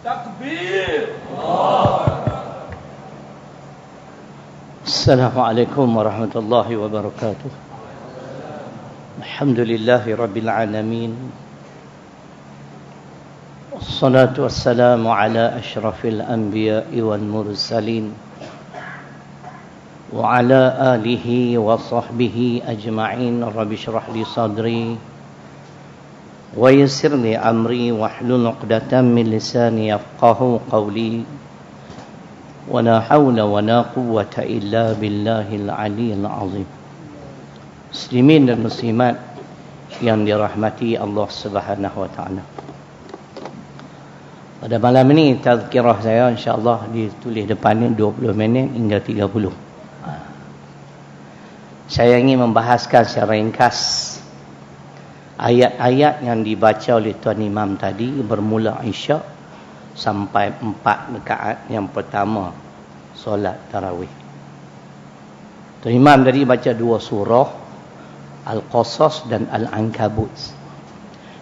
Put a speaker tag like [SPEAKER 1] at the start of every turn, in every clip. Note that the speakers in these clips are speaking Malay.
[SPEAKER 1] Takbir.
[SPEAKER 2] السلام عليكم ورحمة الله وبركاته. الحمد لله رب العالمين. والصلاة والسلام على أشرف الأنبياء والمرسلين وعلى آله وصحبه أجمعين. رب اشرح لي صدري ويسر لي أمري واحلل عقدة من لساني يفقه قولي ولا حول ولا قوة إلا بالله العلي العظيم Muslimin dan muslimat yang dirahmati Allah Subhanahu wa taala. Pada malam ini tazkirah saya insya-Allah ditulis depan ni 20 minit hingga 30. Ha. Saya ingin membahaskan secara ringkas ayat-ayat yang dibaca oleh Tuan Imam tadi bermula Isyak sampai empat rakaat yang pertama solat tarawih. Tuan Imam tadi baca dua surah Al-Qasas dan Al-Ankabut.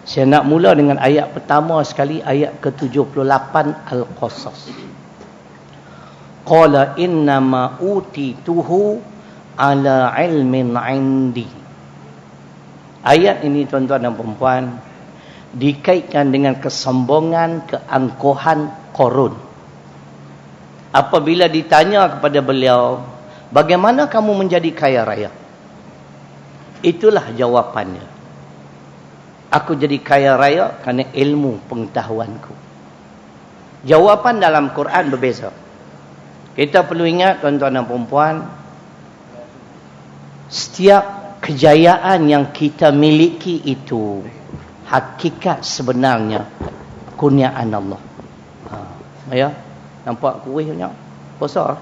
[SPEAKER 2] Saya nak mula dengan ayat pertama sekali ayat ke-78 Al-Qasas. Qala innama utituhu ala ilmin indi. Ayat ini tuan-tuan dan puan dikaitkan dengan kesombongan, keangkuhan korun. Apabila ditanya kepada beliau, bagaimana kamu menjadi kaya raya? Itulah jawapannya. Aku jadi kaya raya kerana ilmu pengetahuanku. Jawapan dalam Quran berbeza. Kita perlu ingat tuan-tuan dan perempuan. Setiap kejayaan yang kita miliki itu. Hakikat sebenarnya. Kurniaan Allah. Ha, ya? Nampak kuih banyak? Besar?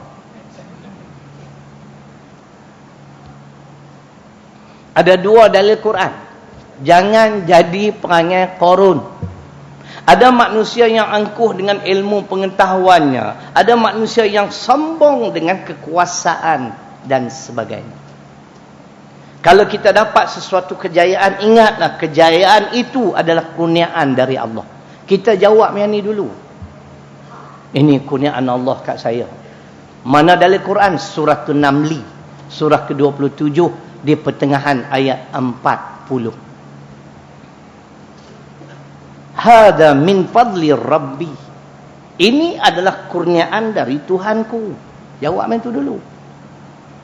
[SPEAKER 2] Ada dua dalil Quran. Jangan jadi perangai korun. Ada manusia yang angkuh dengan ilmu pengetahuannya. Ada manusia yang sombong dengan kekuasaan dan sebagainya. Kalau kita dapat sesuatu kejayaan, ingatlah kejayaan itu adalah kurniaan dari Allah. Kita jawab yang ini dulu. Ini kurniaan Allah kat saya. Mana dalil Quran? Surah An-Namli. Surah ke-27 di pertengahan ayat 40 hada min fadli rabbi ini adalah kurniaan dari Tuhanku jawab itu dulu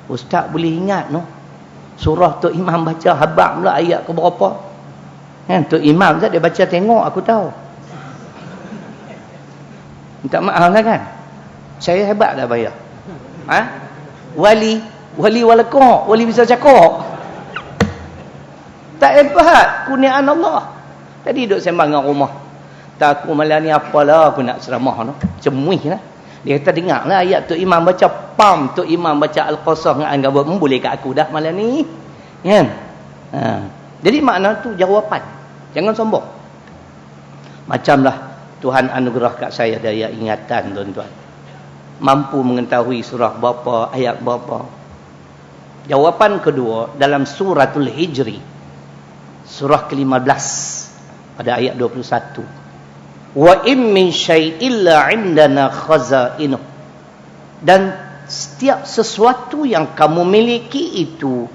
[SPEAKER 2] ustaz boleh ingat no surah tu imam baca habaq pula ayat ke berapa kan tu imam dia baca tengok aku tahu minta maaf lah kan saya hebat dah bayar ha? wali Wali walakok, wali bisa cakap. Tak hebat kurniaan Allah. Tadi duduk sembang dengan rumah. Tak aku malam ni apalah aku nak ceramah no. Cemuih lah. Dia kata dengar lah ayat tu imam baca pam tu imam baca al-qasah dengan anggap hmm, boleh kat aku dah malam ni. Kan? Ha. Jadi makna tu jawapan. Jangan sombong. Macamlah Tuhan anugerah kat saya daya ingatan tuan-tuan. Mampu mengetahui surah berapa, ayat berapa. Jawapan kedua dalam suratul Hijri. Surah ke-15 pada ayat 21. Wa in min syai'illa 'indana khaza'inu. Dan setiap sesuatu yang kamu miliki itu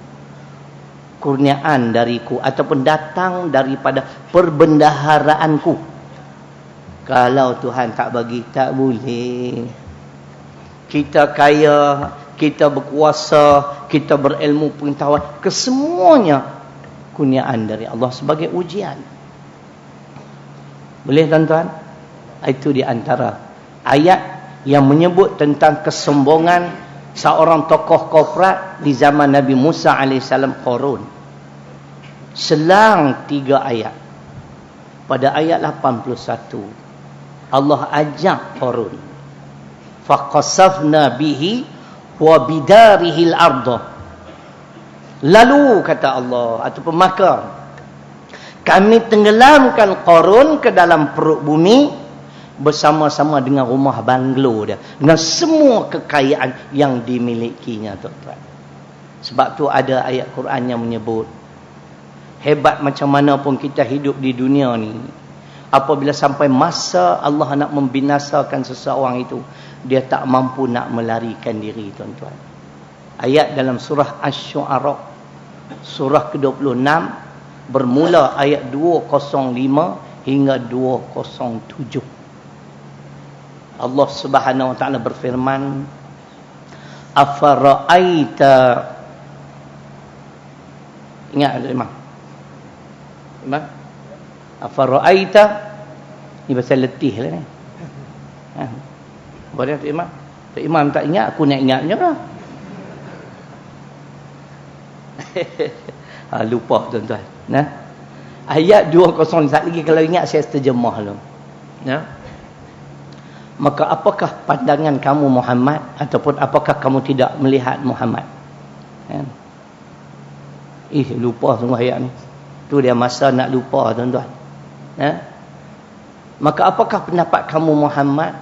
[SPEAKER 2] kurniaan dariku ataupun datang daripada perbendaharaanku. Kalau Tuhan tak bagi tak boleh. Kita kaya kita berkuasa, kita berilmu pengetahuan, kesemuanya kurniaan dari Allah sebagai ujian. Boleh tuan-tuan? Itu di antara ayat yang menyebut tentang kesombongan seorang tokoh korporat di zaman Nabi Musa AS Korun. Selang tiga ayat. Pada ayat 81. Allah ajak Korun. Bihi wa bidarihil arda lalu kata Allah ataupun maka kami tenggelamkan Qarun ke dalam perut bumi bersama-sama dengan rumah banglo dia dengan semua kekayaan yang dimilikinya tuan-tuan. Sebab tu ada ayat Quran yang menyebut hebat macam mana pun kita hidup di dunia ni apabila sampai masa Allah nak membinasakan seseorang itu dia tak mampu nak melarikan diri tuan-tuan. Ayat dalam surah asy-syu'ara surah ke-26 bermula ayat 205 hingga 207 Allah Subhanahu wa taala berfirman afara'aita? Ingat ada imam? Imam? Afara'aita? Ni pasal letih lah ni. Ha. boleh tak imam? Tak imam tak ingat aku nak ingatnya lah. Ha, lupa tuan-tuan nah. Ayat 20 sat lagi kalau ingat saya terjemah lu ya maka apakah pandangan kamu Muhammad ataupun apakah kamu tidak melihat Muhammad? Ya. ih lupa semua ayat ni. Tu dia masa nak lupa tuan-tuan. Ya maka apakah pendapat kamu Muhammad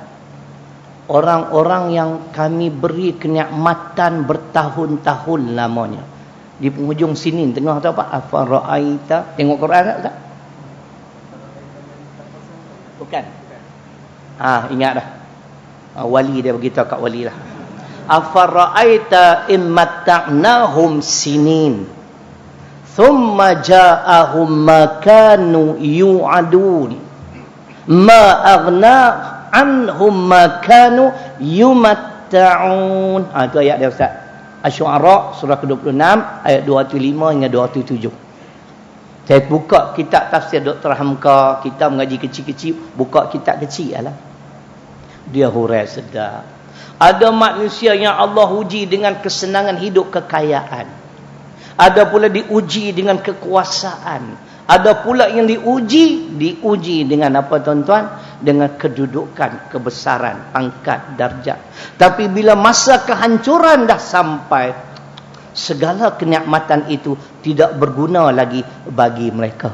[SPEAKER 2] orang-orang yang kami beri kenikmatan bertahun-tahun lamanya di penghujung sini tengah tu apa? Afaraaita tengok Quran tak bukan. Ah ingat dah. Ah, wali dia beritahu kat wali lah afaraaita immata'nahum sinin. Thumma ja'ahum ma kanu yu'adun. Ma aghna anhum ma kanu yumatta'un. Ah tu ayat dia ustaz Asy-Syu'ara surah ke-26 ayat 205 hingga 207. Saya buka kitab tafsir Dr. Hamka, kita mengaji kecil-kecil, buka kitab kecil lah. Dia hurai sedap. Ada manusia yang Allah uji dengan kesenangan hidup kekayaan. Ada pula diuji dengan kekuasaan. Ada pula yang diuji, diuji dengan apa tuan-tuan? Dengan kedudukan, kebesaran, pangkat, darjat. Tapi bila masa kehancuran dah sampai, segala kenikmatan itu tidak berguna lagi bagi mereka.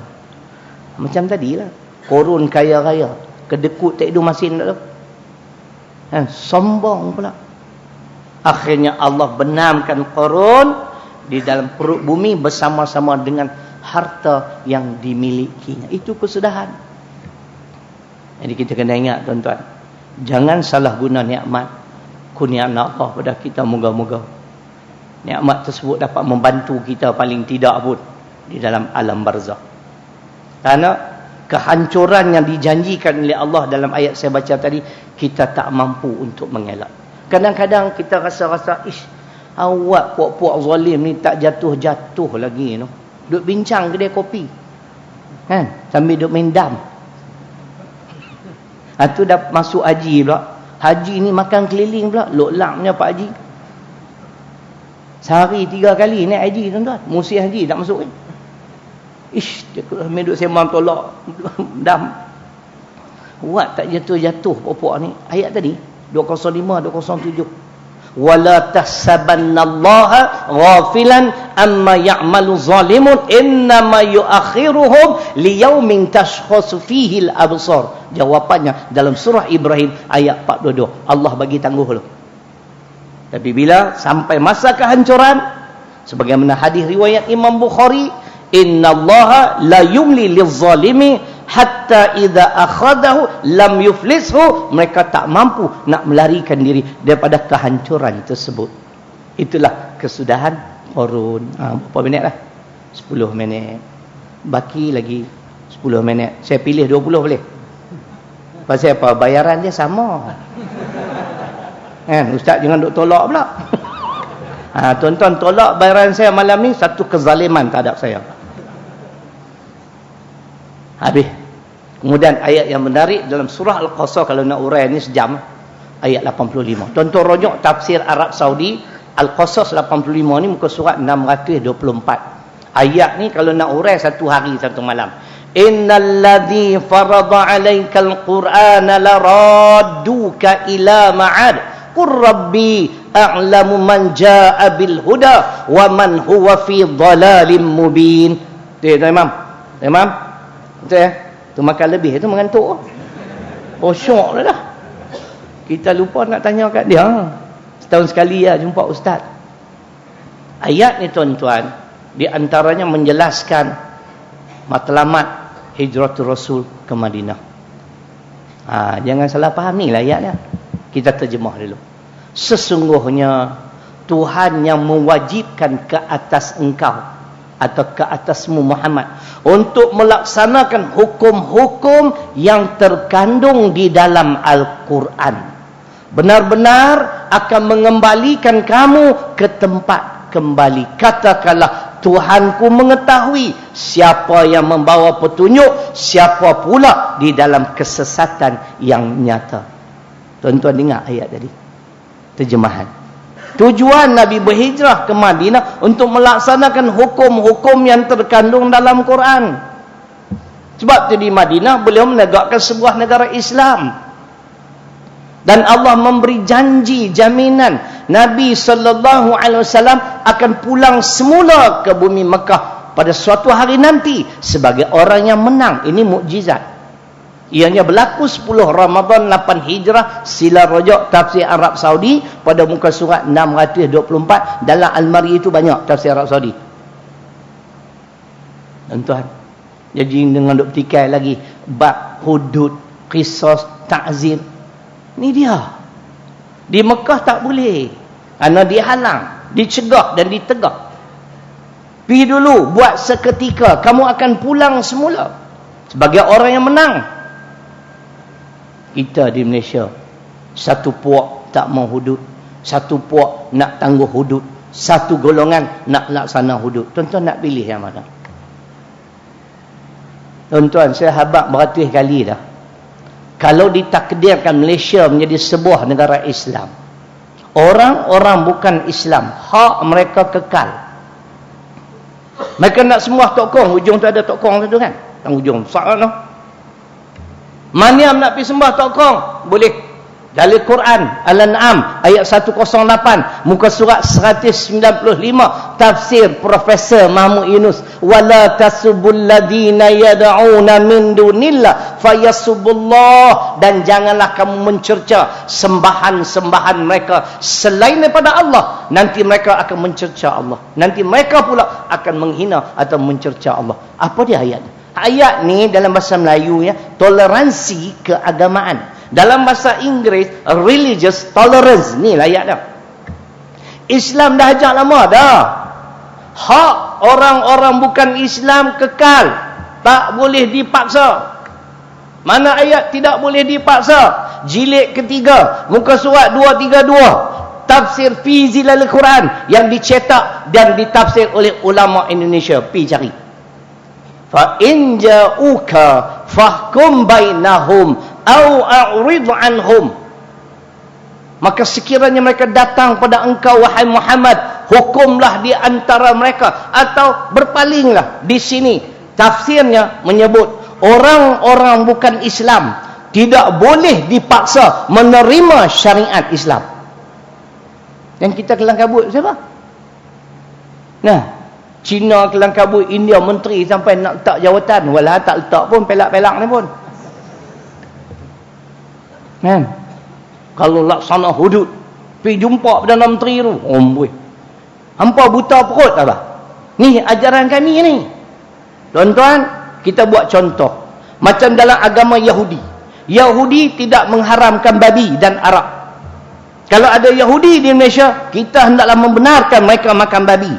[SPEAKER 2] Macam tadilah. Korun kaya raya. Kedekut tak hidup masin tak kan? Sombong pula. Akhirnya Allah benamkan korun di dalam perut bumi bersama-sama dengan harta yang dimilikinya. Itu kesudahan. Jadi kita kena ingat tuan-tuan. Jangan salah guna nikmat kurnia Allah pada kita moga-moga. Nikmat tersebut dapat membantu kita paling tidak pun di dalam alam barzah. Karena kehancuran yang dijanjikan oleh Allah dalam ayat saya baca tadi kita tak mampu untuk mengelak. Kadang-kadang kita rasa-rasa ish awak puak-puak zalim ni tak jatuh-jatuh lagi no. Duk bincang kedai kopi. Kan? Sambil duk main dam. Ha, tu dah masuk haji pula. Haji ni makan keliling pula. Loklaknya Pak Haji. Sehari tiga kali naik haji tuan-tuan. Musim haji tak masuk. Ish, dia kena duduk sembang tolak. Dam. Buat tak jatuh-jatuh popok ni. Ayat tadi. 205, 207 wala tahsabannallaha ghafilan amma ya'malu zalimun innama yuakhiruhum liyaumin tashkhasu fihi al-absar jawapannya dalam surah Ibrahim ayat 42 Allah bagi tangguh lu tapi bila sampai masa kehancuran sebagaimana hadis riwayat Imam Bukhari innallaha la yumli lizzalimi hatta idza akhadahu lam yuflishu. Mereka tak mampu nak melarikan diri daripada kehancuran tersebut. Itulah kesudahan korun ha, berapa minit lah? 10 minit. Baki lagi 10 minit. Saya pilih 20 boleh? Pasal apa? Bayaran dia sama. Kan ustaz jangan duk tolak pula. Ha, tuan-tuan tolak bayaran saya malam ni satu kezaliman terhadap saya. Habis Kemudian ayat yang menarik dalam surah Al-Qasar kalau nak urai ni sejam ayat 85. Contoh rojok tafsir Arab Saudi Al-Qasas 85 ni muka surat 624. Ayat ni kalau nak urai satu hari satu malam. Innal ladzi farada 'alaikal qur'ana laradduka ila ma'ad. Qur rabbi a'lamu man jaa'a bil huda wa man huwa fi dhalalin mubin. Tu Imam. Imam. Betul ya? Tu makan lebih tu mengantuk. Oh syok dah. Kita lupa nak tanya kat dia. Setahun sekali ya jumpa ustaz. Ayat ni tuan-tuan di antaranya menjelaskan matlamat hijratul rasul ke Madinah. Ha, jangan salah faham ni lah ayatnya. Kita terjemah dulu. Sesungguhnya Tuhan yang mewajibkan ke atas engkau atau ke atasmu Muhammad untuk melaksanakan hukum-hukum yang terkandung di dalam Al-Quran. Benar-benar akan mengembalikan kamu ke tempat kembali. Katakanlah Tuhanku mengetahui siapa yang membawa petunjuk, siapa pula di dalam kesesatan yang nyata. Tuan-tuan dengar ayat tadi. Terjemahan. Tujuan Nabi berhijrah ke Madinah untuk melaksanakan hukum-hukum yang terkandung dalam Quran. Sebab itu di Madinah beliau menegakkan sebuah negara Islam. Dan Allah memberi janji, jaminan Nabi sallallahu alaihi wasallam akan pulang semula ke bumi Mekah pada suatu hari nanti sebagai orang yang menang. Ini mukjizat. Ianya berlaku 10 Ramadan 8 Hijrah sila rojak tafsir Arab Saudi pada muka surat 624 dalam almari itu banyak tafsir Arab Saudi. Tuan-tuan. Jadi dengan duk tikai lagi bab hudud, qisas, ta'zir Ni dia. Di Mekah tak boleh. Kerana dihalang, dicegah dan ditegak. Pergi dulu, buat seketika. Kamu akan pulang semula. Sebagai orang yang menang. Kita di Malaysia. Satu puak tak mau hudud. Satu puak nak tangguh hudud. Satu golongan nak laksana hudud. Tuan-tuan nak pilih yang mana? Tuan-tuan, saya habak beratus kali dah kalau ditakdirkan Malaysia menjadi sebuah negara Islam orang-orang bukan Islam hak mereka kekal mereka nak semua tokong hujung tu ada tokong tu kan yang hujung besar no? Mana nak pergi sembah tokong boleh. Dalil Quran Al-An'am ayat 108 muka surat 195 tafsir Profesor Mahmud Yunus. Wala tasubul ladina yad'una min dunillah fayasubullah. Dan janganlah kamu mencerca sembahan-sembahan mereka selain daripada Allah. Nanti mereka akan mencerca Allah. Nanti mereka pula akan menghina atau mencerca Allah. Apa dia ayat ayat ni dalam bahasa Melayu ya toleransi keagamaan dalam bahasa Inggeris, religious tolerance. Ni lah ayat dah. Islam dah ajak lama dah. Hak orang-orang bukan Islam kekal. Tak boleh dipaksa. Mana ayat tidak boleh dipaksa? Jilid ketiga, muka surat 232. Tafsir fi zilal Quran yang dicetak dan ditafsir oleh ulama Indonesia. Pi cari. Fa in ja'uka fahkum bainahum au a'rid anhum. Maka sekiranya mereka datang pada engkau wahai Muhammad hukumlah di antara mereka atau berpalinglah di sini. Tafsirnya menyebut orang-orang bukan Islam tidak boleh dipaksa menerima syariat Islam. Yang kita kelang kabut siapa? Nah Cina kelang kabut India menteri sampai nak letak jawatan walau tak letak pun pelak-pelak ni pun Kan? Kalau laksana hudud, pergi jumpa Perdana Menteri tu. Oh, boy. Hampa buta perut apa? Ni ajaran kami ni. Tuan-tuan, kita buat contoh. Macam dalam agama Yahudi. Yahudi tidak mengharamkan babi dan arak. Kalau ada Yahudi di Malaysia, kita hendaklah membenarkan mereka makan babi.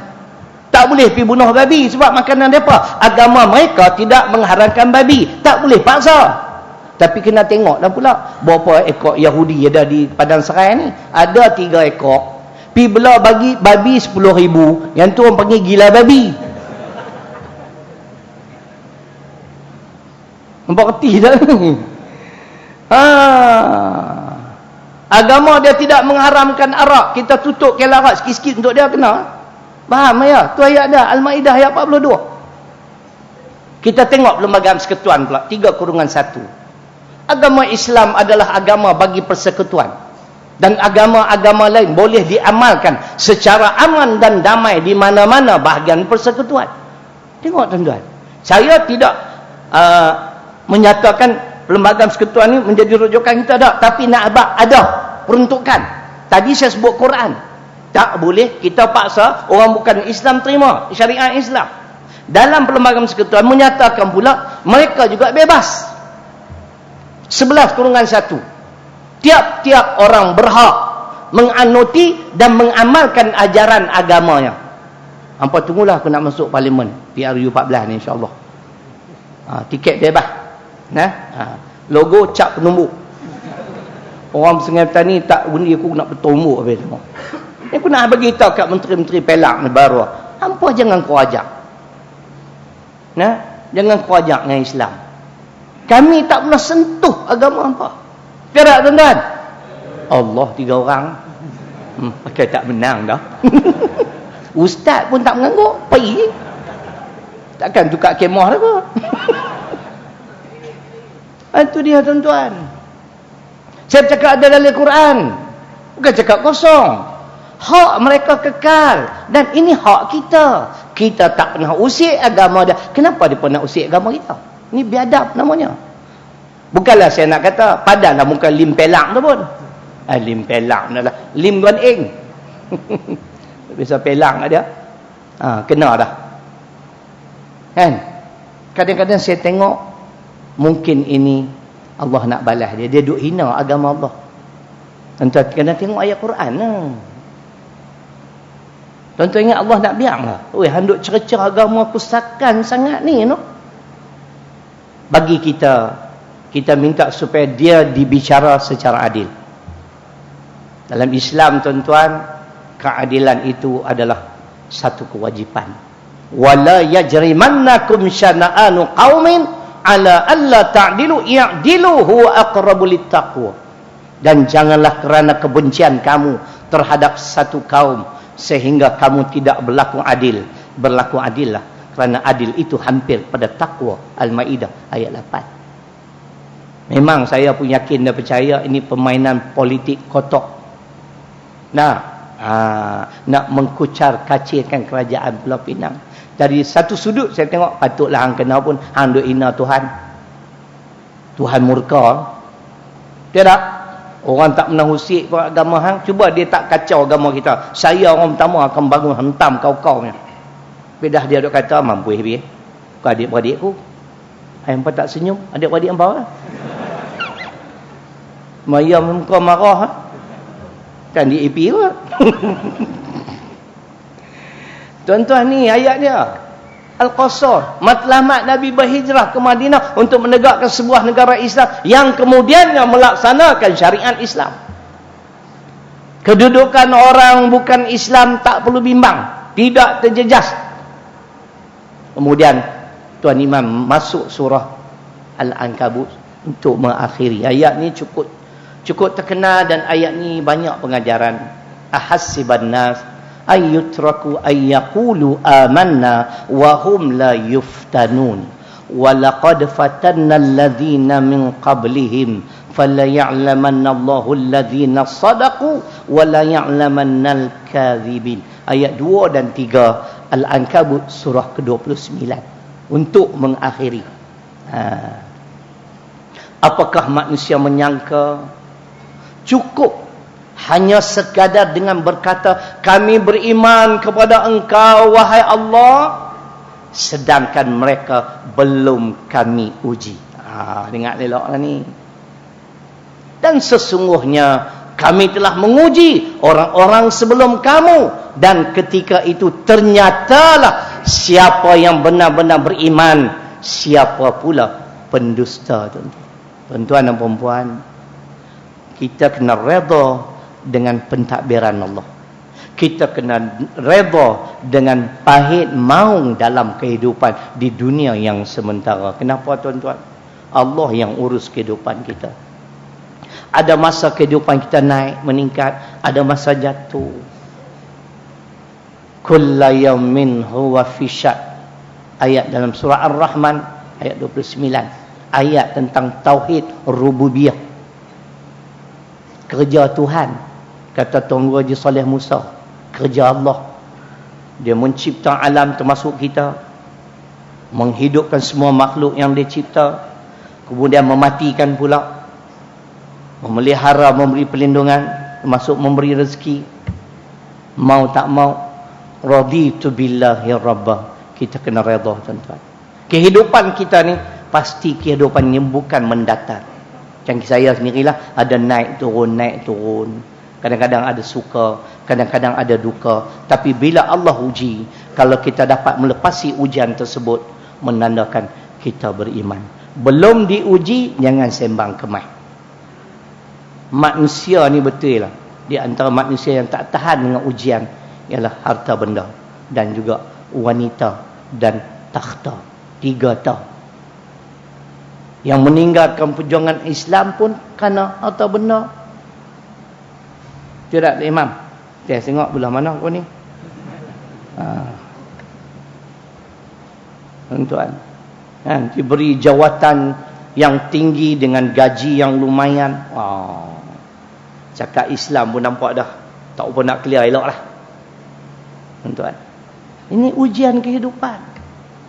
[SPEAKER 2] Tak boleh pergi bunuh babi sebab makanan mereka. Agama mereka tidak mengharamkan babi. Tak boleh paksa. Tapi kena tengoklah pula berapa ekor Yahudi ada di Padang Serai ni. Ada tiga ekor. Pi bela bagi babi sepuluh ribu. Yang tu orang panggil gila babi. Nampak reti dah ni. Ha. Agama dia tidak mengharamkan arak. Kita tutup kelarat sikit-sikit untuk dia kena. Faham ya? Tu ayat dah. Al-Ma'idah ayat 42. Kita tengok lembaga persekutuan pula. Tiga kurungan satu agama Islam adalah agama bagi persekutuan dan agama-agama lain boleh diamalkan secara aman dan damai di mana-mana bahagian persekutuan tengok tuan-tuan saya tidak uh, menyatakan lembaga persekutuan ini menjadi rujukan kita tak tapi nak abad ada peruntukan tadi saya sebut Quran tak boleh kita paksa orang bukan Islam terima syariat Islam dalam perlembagaan persekutuan menyatakan pula mereka juga bebas. Sebelas kurungan satu. Tiap-tiap orang berhak menganuti dan mengamalkan ajaran agamanya. Hampa tunggulah aku nak masuk parlimen PRU 14 ni insyaAllah. Ha, tiket bebas. Nah, ha, logo cap penumbuk. Orang Sungai Petani tak undi aku nak bertumbuk habis tu. Ni aku nak bagi tahu kat menteri-menteri pelak ni baru. Hampa jangan kau ajak. Nah, jangan kau ajak dengan Islam. Kami tak pernah sentuh agama hampa. Perak tuan-tuan. Allah tiga orang. Hmm, pakai tak menang dah. Ustaz pun tak mengangguk. Pergi. Takkan tukar kemah dah kot. Itu dia tuan-tuan. Saya cakap ada dalam Quran. Bukan cakap kosong. Hak mereka kekal. Dan ini hak kita. Kita tak pernah usik agama dia. Kenapa dia pernah usik agama kita? Ini biadab namanya. Bukanlah saya nak kata. Padahlah bukan lim pelak tu pun. Eh, lim pelak adalah. Lim guan ing. Bisa pelak dia. Ha, kena dah. Kan? Kadang-kadang saya tengok mungkin ini Allah nak balas dia dia duk hina agama Allah kena tengok ayat Quran lah. Tuan-tuan ingat Allah nak biar lah. Oi handuk cerca agama pusakan sangat ni no? bagi kita kita minta supaya dia dibicara secara adil. Dalam Islam tuan-tuan keadilan itu adalah satu kewajipan. Wala yajrimannakum syana'anu qaumin ala alla ta'dilu i'dilu huwa aqrabu littaqwa. Dan janganlah kerana kebencian kamu terhadap satu kaum sehingga kamu tidak berlaku adil berlaku adillah kerana adil itu hampir pada takwa al-maidah ayat 8 memang saya pun yakin dan percaya ini permainan politik kotor nah aa, nak mengkucar kacirkan kerajaan Pulau Pinang dari satu sudut saya tengok patutlah hang kena pun hang duk ina Tuhan. Tuhan murka. Tidak. Orang tak pernah usik ke agama hang, cuba dia tak kacau agama kita. Saya orang pertama akan bangun hentam kau-kaunya. Bedah dia duk kata mampu habis. Kau adik-beradikku. Hang tak senyum, adik-beradik hangpa lah. Mayam kau marah ha? Kan di AP ke? Tuan-tuan ni ayat dia. Al-Qasar. Matlamat Nabi berhijrah ke Madinah untuk menegakkan sebuah negara Islam yang kemudiannya melaksanakan syariat Islam. Kedudukan orang bukan Islam tak perlu bimbang. Tidak terjejas. Kemudian Tuan Imam masuk surah Al-Ankabut untuk mengakhiri. Ayat ni cukup cukup terkenal dan ayat ni banyak pengajaran. Ahasiban nas ayyutraku ayyakulu amanna wa hum la yuftanun. Wa laqad fatanna alladhina min qablihim fala ya'lamanna Allahu alladhina sadaqu wa la ya'lamanna al-kadhibin. Ayat 2 dan 3 al-ankabut surah ke-29. Untuk mengakhiri. Ha. apakah manusia menyangka cukup hanya sekadar dengan berkata kami beriman kepada engkau wahai Allah. Sedangkan mereka belum kami uji. Ha, dengar eloklah ni. Dan sesungguhnya kami telah menguji orang-orang sebelum kamu. Dan ketika itu ternyatalah siapa yang benar-benar beriman siapa pula pendusta tuan-tuan dan puan kita kena redha dengan pentadbiran Allah. Kita kena reda dengan pahit maung dalam kehidupan di dunia yang sementara. Kenapa tuan-tuan? Allah yang urus kehidupan kita. Ada masa kehidupan kita naik, meningkat. Ada masa jatuh. Kulla yawmin huwa fishat. Ayat dalam surah Ar-Rahman. Ayat 29. Ayat tentang Tauhid Rububiyah. Kerja Tuhan kata Tuan Haji Saleh Musa kerja Allah. Dia mencipta alam termasuk kita. Menghidupkan semua makhluk yang dia cipta. Kemudian mematikan pula. Memelihara memberi perlindungan termasuk memberi rezeki. Mau tak mau raditu billahi rabbah. Kita kena redha tuan-tuan. Kehidupan kita ni pasti kehidupan yang bukan mendatar. Macam saya sendirilah ada naik turun, naik turun. Kadang-kadang ada suka, kadang-kadang ada duka. Tapi bila Allah uji, kalau kita dapat melepasi ujian tersebut, menandakan kita beriman. Belum diuji, jangan sembang kemah. Manusia ni betul lah. Di antara manusia yang tak tahan dengan ujian, ialah harta benda. Dan juga wanita dan takhta tiga tahun. Yang meninggalkan perjuangan Islam pun kerana atau benda. Tidak imam. Saya tengok belah mana kau ni. Ha. Tuan. Kan diberi jawatan yang tinggi dengan gaji yang lumayan. Oh. Cakap Islam pun nampak dah. Tak apa nak clear elok lah. Tuan. Ini ujian kehidupan.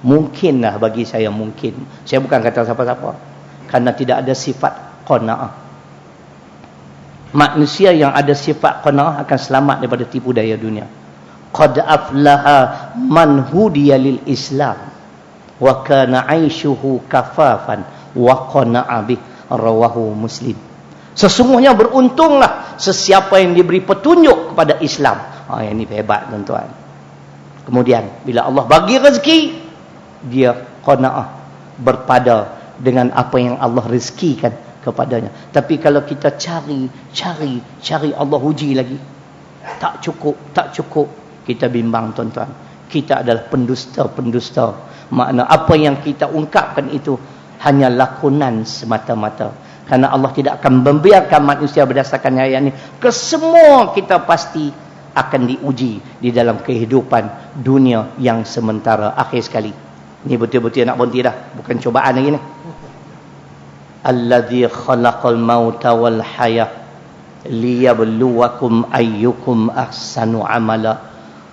[SPEAKER 2] Mungkinlah bagi saya mungkin. Saya bukan kata siapa-siapa. Karena tidak ada sifat qana'ah. Manusia yang ada sifat qana'ah akan selamat daripada tipu daya dunia. Qad aflaha man hudiya lil Islam wa kana 'aishuhu kafafan wa qana'a bih rawahu Muslim. Sesungguhnya beruntunglah sesiapa yang diberi petunjuk kepada Islam. Ah oh, ini hebat tuan-tuan. Kemudian bila Allah bagi rezeki dia qanaah berpada dengan apa yang Allah rezekikan kepadanya. Tapi kalau kita cari cari cari Allah uji lagi. Tak cukup tak cukup. Kita bimbang tuan-tuan. Kita adalah pendusta-pendusta. Makna apa yang kita ungkapkan itu hanya lakonan semata-mata. Kerana Allah tidak akan membiarkan manusia berdasarkan ayat ini. Kesemua kita pasti akan diuji di dalam kehidupan dunia yang sementara. Akhir sekali. Ni betul-betul nak berhenti dah. Bukan cobaan lagi ni. Alladhi khalaqal mauta wal hayah liyabluwakum ayyukum ahsanu amala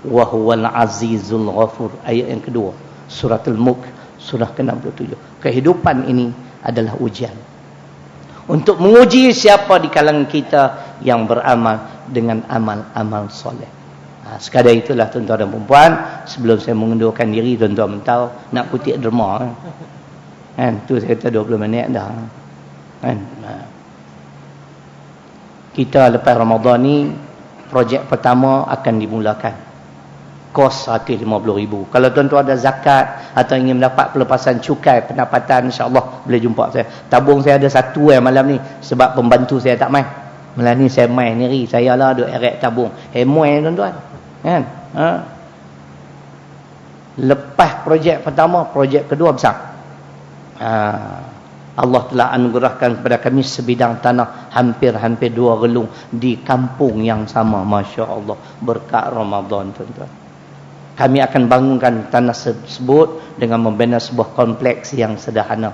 [SPEAKER 2] wa huwal azizul ghafur. Ayat yang kedua. Surah Al-Mulk. Surah ke-67. Kehidupan ini adalah ujian. Untuk menguji siapa di kalangan kita yang beramal dengan amal-amal soleh. Ha, sekadar itulah tuan-tuan dan perempuan. Sebelum saya mengundurkan diri, tuan-tuan mentau. Nak kutip derma. Kan? kan? Tu saya kata 20 minit dah. Kan? Ha. Kita lepas Ramadan ni, projek pertama akan dimulakan. Kos RM150,000. Kalau tuan-tuan ada zakat atau ingin mendapat pelepasan cukai pendapatan, insyaAllah boleh jumpa saya. Tabung saya ada satu eh malam ni. Sebab pembantu saya tak main. Malam ni saya main ni. Saya lah ada erek tabung. Hemoy tuan-tuan kan ha? lepas projek pertama projek kedua besar ha. Allah telah anugerahkan kepada kami sebidang tanah hampir-hampir dua relung di kampung yang sama Masya Allah. Berkat Ramadan tuan-tuan. Kami akan bangunkan tanah tersebut dengan membina sebuah kompleks yang sederhana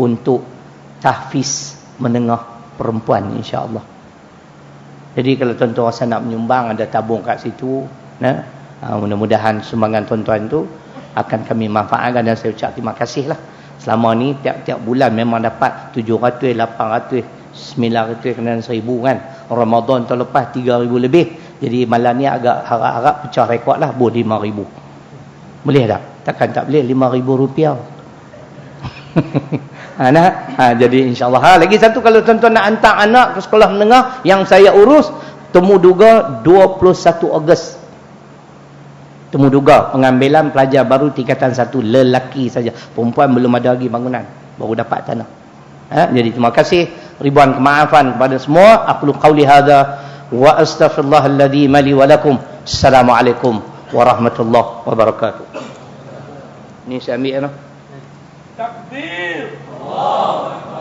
[SPEAKER 2] untuk tahfiz menengah perempuan insya-Allah. Jadi kalau tuan-tuan rasa nak menyumbang ada tabung kat situ, nah, ha, mudah-mudahan sumbangan tuan-tuan tu akan kami manfaatkan dan saya ucap terima kasih lah. Selama ni tiap-tiap bulan memang dapat 700, 800, 900 kena 1000 kan. Ramadan tahun lepas 3000 lebih. Jadi malam ni agak harap-harap pecah rekod lah buat 5000. Boleh tak? Takkan tak boleh 5000 rupiah. Ha, nah, ha, jadi insyaAllah. Ha, lagi satu kalau tuan-tuan nak hantar anak ke sekolah menengah yang saya urus, temu duga 21 Ogos. Temu duga pengambilan pelajar baru tingkatan satu lelaki saja. Perempuan belum ada lagi bangunan. Baru dapat tanah. Ha, jadi terima kasih. Ribuan kemaafan kepada semua. Aku qawli hadha wa astaghfirullahalladzi mali wa lakum. Assalamualaikum warahmatullahi wabarakatuh. Ini saya ambil ya. Takbir. Allah